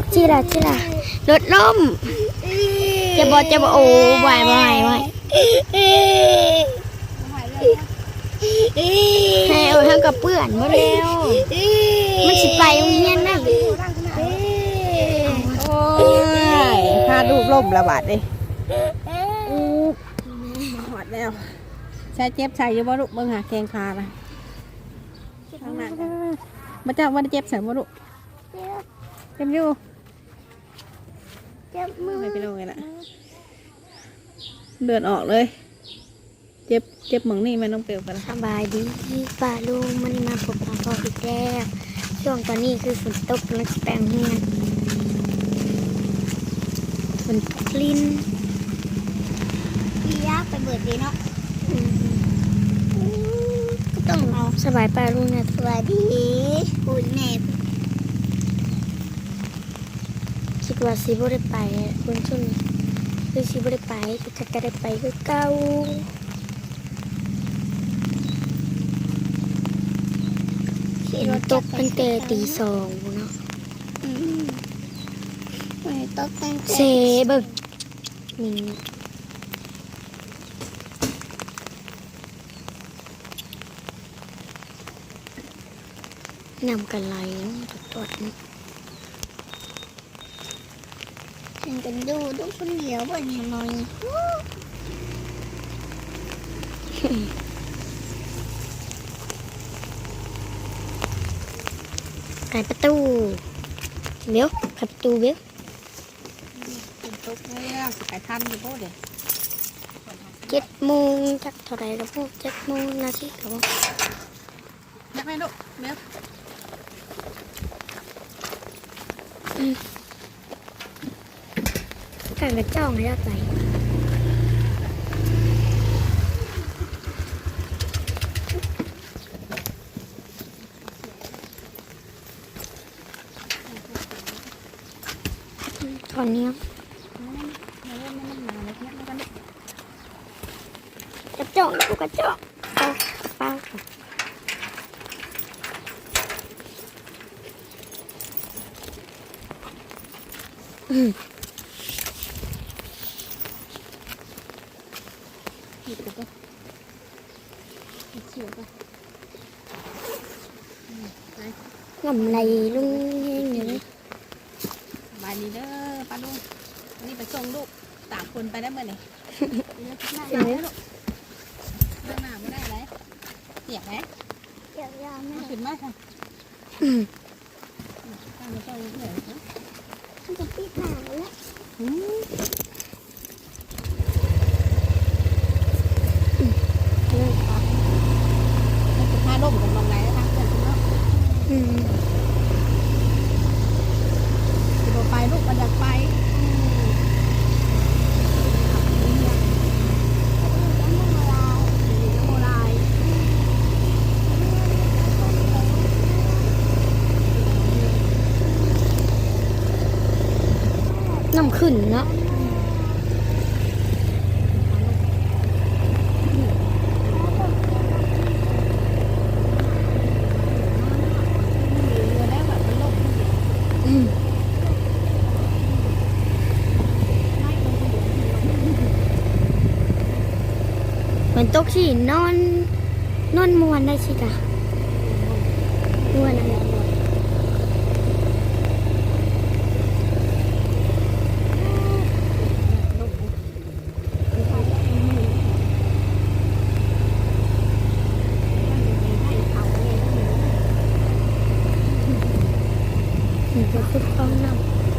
อกจีละจีละรถล่มจะบอกจะบอกโอ้ไหวไหวไหวให้เอาทั้งกับเปื่อนหมดแล้วมันสิไปโรงเรียนนั่นโอ้ยพาลูกล่มระบาดเลยหอดแล้วใช้เจ็บใส่อยู่บ่ลูกเบิ่งหาแข้งขาละข้างหน้ามาจากวันเจ็บใส่บ่ลูกเจ็บอยู่ เจ็บมือไม่ไปโรงไงล่ะเลือดออกเลย เจ็บเจ็บหมองนี่แม่น้องเปลวกันละสบายดีป้าลุงมันมาพบปะพออีกแล้วช่วงตอนนี้คือฝนตกแล้วแปลงเฮียนฝนกลิ้นพี่ยากไปเบิดดีเนาะอืมก็ต้องเอาสบายป้าลุงนะสวัสดีคุณแม่ คิด ว่าสิบ่ได้ไปคุณชุนคือสิบ่ได้ไปคือจะได้ไปคือเก่าขี่ฝรนถตกตั้งแต่ตีสองเนาะอืมฝนตกตั้งแต่เซเบิ่งนี่นำกันไหลตรวจๆนะ ฉั นกันดูดูคนเดียวบ่นหน่อยไขประตูเดี๋ยวไขประตูเดี๋ยวฝนตกแล้วสิไปทันอยู่บ่เด้เจ็ดโมงจักเท่าไรแล้วพวกเจ็ดโมงนาทีครับผมยักไหมลูกเร็ว การกระจ้องให้ได้ไปตอนนี้กระจ้องกูกระจ้องเอาเป้าอืม หยิบไปก็หยิบเขียวก็ งำไรลุงเงี้ยอยู่เลยสบายดีเด้อป้าลุงวันนี้ไปส่งลูกตากคนไปได้เมื่อไหร่เลือกหน้าหนาวลูกหน้าหนาวไม่ได้ไรเสียบไหมเดี๋ยวยาแม่มาขึ้นมาค่ะอืมตามมาส่งเหนื่อยนะฉันจะปิดหนาวแล้ว อืมให้จะพาล่มกันมองไหนแล้วทางเพื่อนคุณเนาะ อืม สิบไปลูกมันอยากไป น้ำขึ้นเนาะอืมเหมือน ตกสินอน นอนมวนได้สิกะมวนอะไรนี่ก็คือฟองน้เ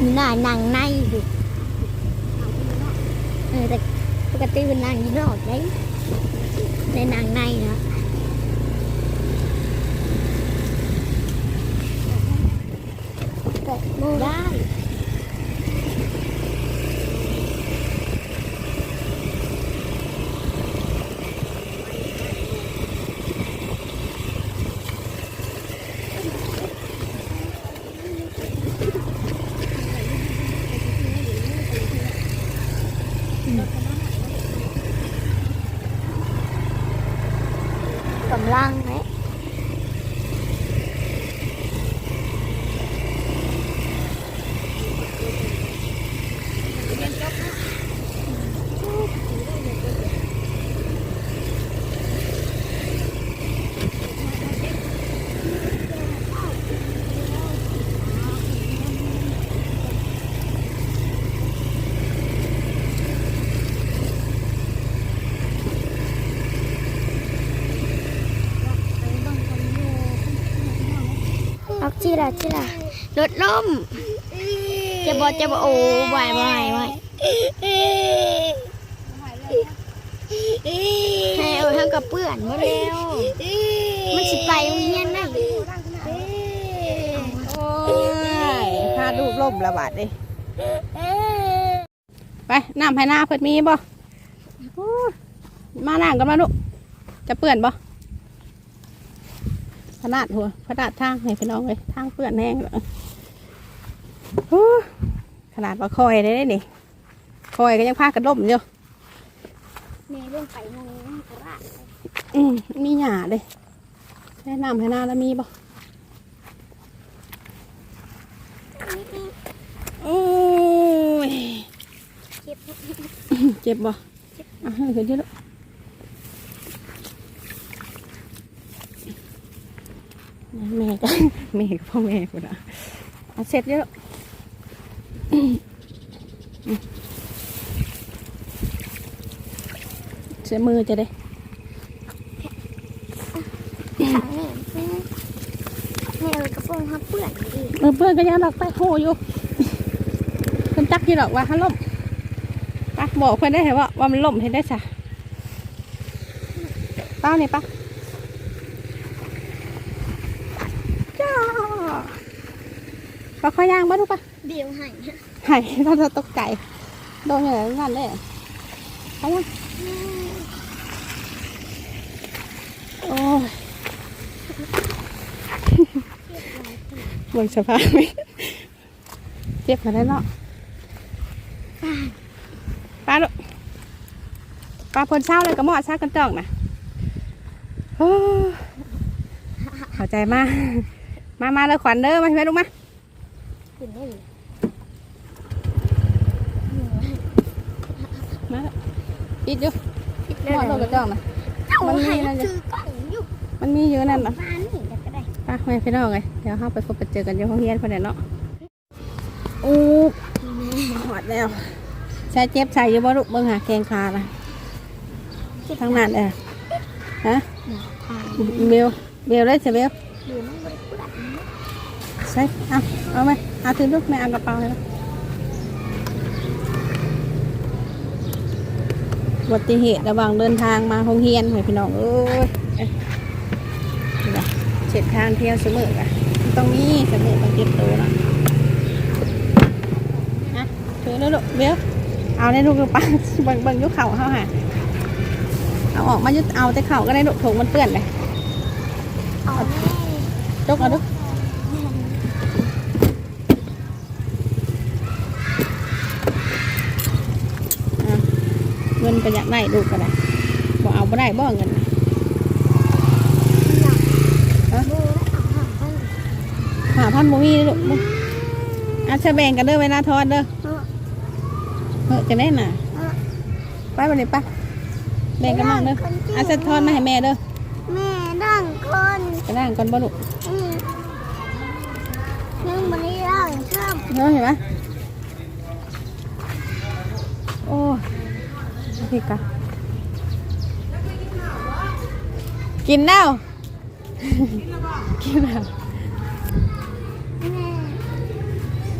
มีหน้าหนังในอยู่เออแต่ปกติเป็นนางอยู่นอกได้ในนางในนะแต่โมได้ กำ ลังไหมออกจีละจีละรถล่มจะบอกจะบอกโอ้วายวายวให้เอาทั้งกับเปื่อนมาแล้วมันสิไปโรงเรียนนะโอ้ยพาลูกล่มระบาดเลยไปน้ำให้หน้าเพิ่นมีบ่โอ้ยมานั่งกันมาลูกจะเปื่อนบ่ นาดหัวขนาดทางให้พี่น้องเลยทางเปื่อนแห้งเลยโอ้ยขนาดว่าคอยได้นี่คอยก็ยังพากันล่มอยู่แม่เรื่องไปงงกระไรอืมมีหยาเลยแนะนำให้หน้าแล้วมีบ่โอ้ยเจ็บเจ็บบ่อะให้ขึ้นที่ลูก แม่ก็แม่กับพ่อแม่กูนะเอาเสร็จเยอะเสียมือจะได้ขังนี่แม่แม่เอากระโปรงเขาเปื้อนอีกเออเพื่อนก็ยังดอกไปโหอยู่เพิ่นจักอยี่ดอกว่าฮันล่มไปบอกเพื่อนได้เหรอว่าว่ามันล่มเห็นได้จ้ะป้าเนี่ยป้าจ้า ปลาคอยางบ้าลูกป้าเดี๋ยวให้หายเราจะตกใจโดนอย่างนั้นเลยไปยังโอ้ยเบิ่งสภาพไหมเจ็บมาได้เนาะป้าลูกป้าพลเช้าเลยก็หมอดซากันจอกนะโอ้ยเข้าใจมาก มา มาเลยขวัญเด้อมาไหมลูกมา ขึ้นได้เลยมาปิดอยู่หมอดลงกระจอกนะเจ้ามันมีให้อะไรเนี่ยซื้อกล่องอยู่มันมีเยอะนั่นนะบ้านนี่ก็ได้ไป้าแม่พี่น้องไงเดี๋ยวเราไปพบไปเจอกันอยู่ห้องเรียนพอดีเนาะอู้มาหอดแล้วใช้เจ็บใส่อยู่บ่ลูกเบิ่งหาแกงคาละทั้งนั้นเลยฮะทางเบลเบลเลยใช่เบล ใช่เอาเอาไหมเอาถือลูกแม่เอากระเป๋าเลยนะอุบัติเหตุระหว่างเดินทางมาห้องเรียนให้พี่น้องเอ้ยเอ้ยนี่ล่ะเช็ดทางเที่ยวเสมออะต้องมีเสมอต้องเก็บตัวเนาะนะถือเลยลูกเบลเอาในลูกกระป๋าเบิ่งเบิ่งยุกเข่าเขาหาเอาออกมายุเอาแต่เข่าก็ได้ลูกถุงมันเปื้อนเลยเอาแม่ยกเอาดูอ่ งินก็อยากได้ลูกก็ได้บอเอาไ่ได้บ่เงินน่าหางไปหาพันบ่มีเลยลูกอาจะแบ่งกันเด้อเวลาทอดเด้อเออเฮ้จะได้น่ะเออไปวันนี้ปะแบ่งกันบ้างเด้ออาจะทอดมาให้แม่เด้อแม่ดังคนไปนั่งก่อนบ่ลูกอืมยังไม่ได้ร่างซ้เนาะเห็นไหมโอ้ พี่กะกินแล้ว กินแล้วำแม่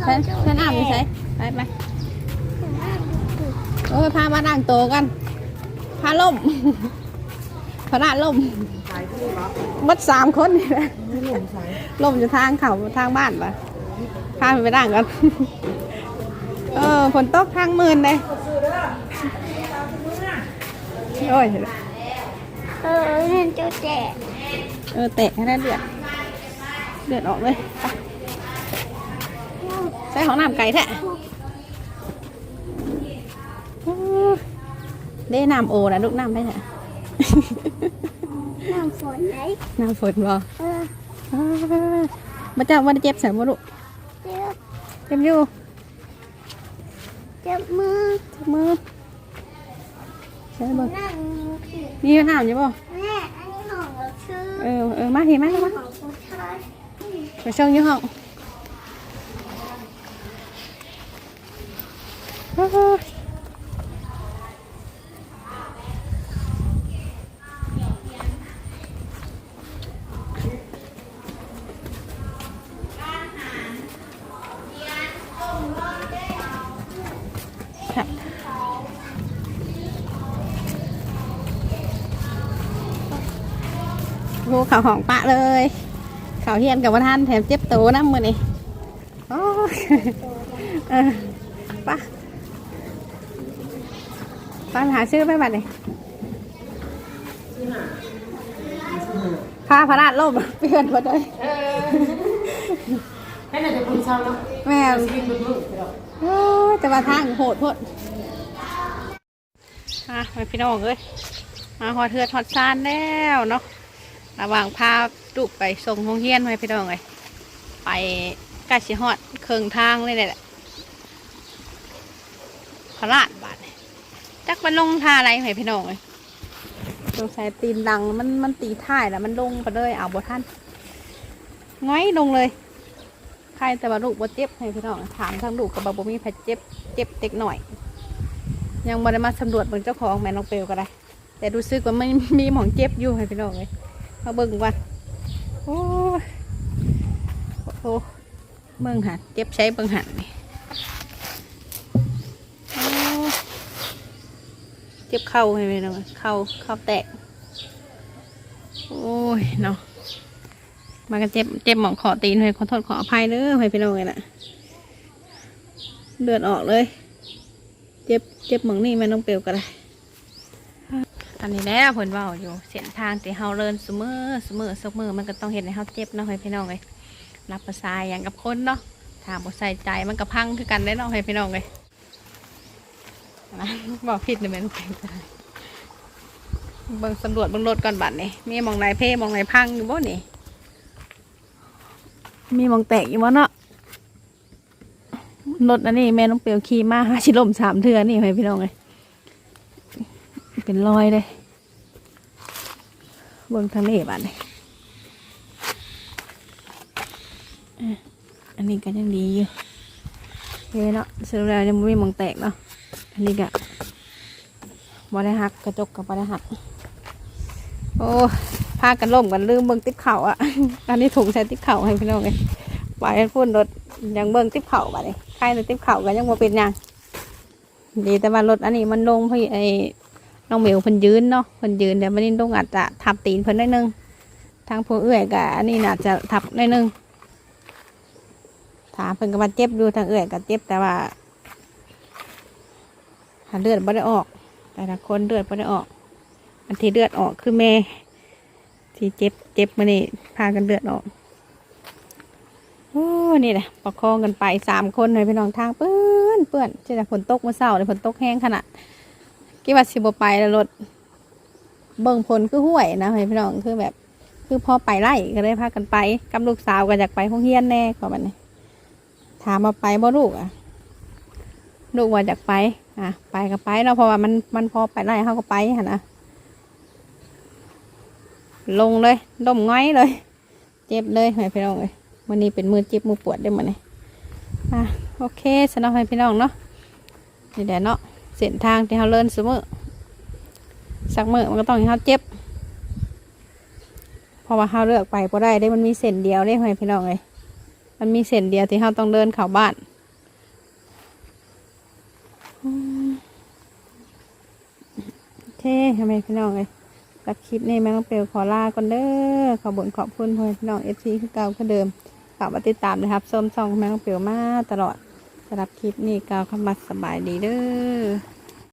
เพื่อนเพื่อนอาบอยู่ใส่ไปไปโอ้ยพามานั่งโตะกัน พาล่มพาหน้าล่มมัดสามคนนี่แหละล่มจะทางเขาทางบ้านปะพาไปนั่งกัน เออฝนตกทางหมื่นเลย โอ้ยเออเล่นเจ้าแจกเออเตะให้ได้เดือดเดือดออกเลยไปใส่ของน้ำไก่แท้โอ้ยได้น้ำโอนะลูกน้ำได้แท้น้ำฝนไหนน้ำฝนบ่เอออ้าวมาจับวันเจ็บใส่บ่ลูกเจ็บเจ็บอยู่เจ็บมือเจ็บมือ ใช่บ่นั่งผิดมีน้ำอยู่บ่แม่อันนี้ของเราชื่อเออเออมาทีมาขมาองผู้ชายไปช่องอยู่ห้อง โอ้ข่าวของปะเลยข่าวเฮียนกับว่าท่านแถมเจ็บตัวนะมือนี่โอ้ยเออปะปะหาชื่อไปบัดเลยพาพระราชล่มเปลี่ยนหมดเลยให้นายจะคุณเช่าแล้วแม่กินเพิ่มๆเดี๋ยวโอ้ยแต่ว่าทางโหดโพดอะไปพี่น้องเอ้ยมาหอดเทือดหอดซานแล้วเนาะ ระหว่างพาลูกไปส่งโรงเรียนไปพี่น้องเลยไปกล้สิฮอดเครื่องทางเลยแหละพระราชบาทจักมันลงท่าอะไรไหมพี่น้องเลยสงสัยตีนดังมันมันตีท่ายแล้วมันลงไปเลยเอาบท่านง้อยลงเลย ใครแต่ว่าลูกบ่เจ็บให้พี่น้องถามทางลูกกับบ่มีใครเจ็บเจ็บเด็กหน่อย ยังบ่ได้มาสำรวจเบิ่งเจ้าของแม่น้องเปลวก็ได้ แต่รู้สึกว่ามันมีหมองเจ็บอยู่ให้พี่น้องเลย มาเบิ่งว่าโอ้ยโอ้เบิ่งหันเจ็บใช้เบิ่งหันนี่เจ็บเข่าให้พี่น้องเข่าเข่าแตก โอ้ยเนาะมากันเจ็บเจ็บหมองขอตีนเลยขอโทษขออภัยเด้อให้พี่น้องเลยนะเลือดออกเลย เจ็บเจ็บหมองนี่แม่น้องเปลวก็ได้ อันนี้แหล้วเพิ่นเว้าอยู่เส้นทางที่เฮาเดินเสมอเสมอเสมอมันก็ต้องเห็นให้เฮาเจ็บเนาะให้พี่น้องเลยรับประสายอย่างกับคนเนาะถ้าบ่ใส่ใจมันก็พังคือกันได้เนาะให้พี่น้องเลยนะบอกผิดเลยแม่นเปลวก็ได้เบิ่งสำรวจเบิ่งรถก่อนบัดนี่มีมองไหนเพ่มองไหนพังอยู่บ่นี่มีมองแตกอยู่บ่เนาะรถอันนี้แม่น้องเปลวขี่มาหาชิลมสามเทือนี่ให้พี่น้องเลย เป็นรอยเลยเบิ่งทางนี้บ้านเลยอ่อันนี้ก็ยังดีอยู่เฮ้เนาะสรุปแล้วยังไม่มีมองแตกเนาะอันนี้ก็บ่ได้หักกระจกกับ่ได้หักโอ้พากันล่มกันลืมเบิ่งติ๊บเข่าอะ อันนี้ถุงใส่ติ๊บเข่าให้พี่น้องเลยไว้ให้พุ่นรถยังเบิ่งติ๊บเข่าบ้านเลยใครในติ๊บเข่าก็ยังบ่เป็นยังดีแต่ว่ารถอันนี้มันลงพี่ไอ น้องเหมียวเพิ่นยืนเนาะเพิ่นยืนเดี๋ยวมันนี่ต้องอาจจะทับตีนเพิ่นได้นึงทางผู้เอื้อยกะอันนี้น่าจะทับได้นึงถามเพิ่นก็มาเจ็บดูทางเอื้อยก็เจ็บแต่ว่าหาเลือดบ่ได้ออก แต่ละคนเลือดบ่ได้ออก อันที่เลือดออกคือแม่ ที่เจ็บเจ็บมานี่พากันเลือดออกโอ้นี่แหละประคองกันไปสามคนเลยพี่น้องทางเปื้อนเปื้อนจ้าฝนตกเมื่อเช้าเลยฝนตกแห้งขนาด กี่ว่าสิบไปแล้วรถเบิ่งผลคือห่วยนะพี่น้องคือแบบ คือพอไปไล่ก็ได้พากันไปกับลูกสาวก็อยากไปห้องเฮียนแน่ก็บันี้ถามมาไปบ่ลูกอะ ลูกว่าอยากไป อะ ไปก็ไปเนาะเพราะว่ามันมันพอไปไล่เขาก็ไปหั่นนะลงเลยดมง้อยเลย เจ็บเลยให้พี่น้องเลยวันนี้เป็นมือเจ็บมือปวดได้หมดเลยอะโอเคสำหรับให้พี่น้องเนาะนี่แหละเนาะ เส้นทางที่เขาเลินเสมอสักมือมันก็ต้องให้เขาเจ็บเพราะว่าเขาเลือกไปพอได้ได้มันมีเส้นเดียวได้ไหมพี่น้องเลยมันมีเส้นเดียวที่เขาต้องเดินเข้าบ้านโอเคทำไมพี่น้องเลยตัดคลิปนี้แม่ต้องเปลวขอลาก่อนเด้อขอบุญขอบคุณเพื่อนพี่น้องเอฟซีคือเก่าคือเดิมฝากมาติดตามนะครับส้มซองแม่ต้องเปลวมาตลอด สำหรับคลิปนี้กล่าวคำมัดสบายดีเด้อ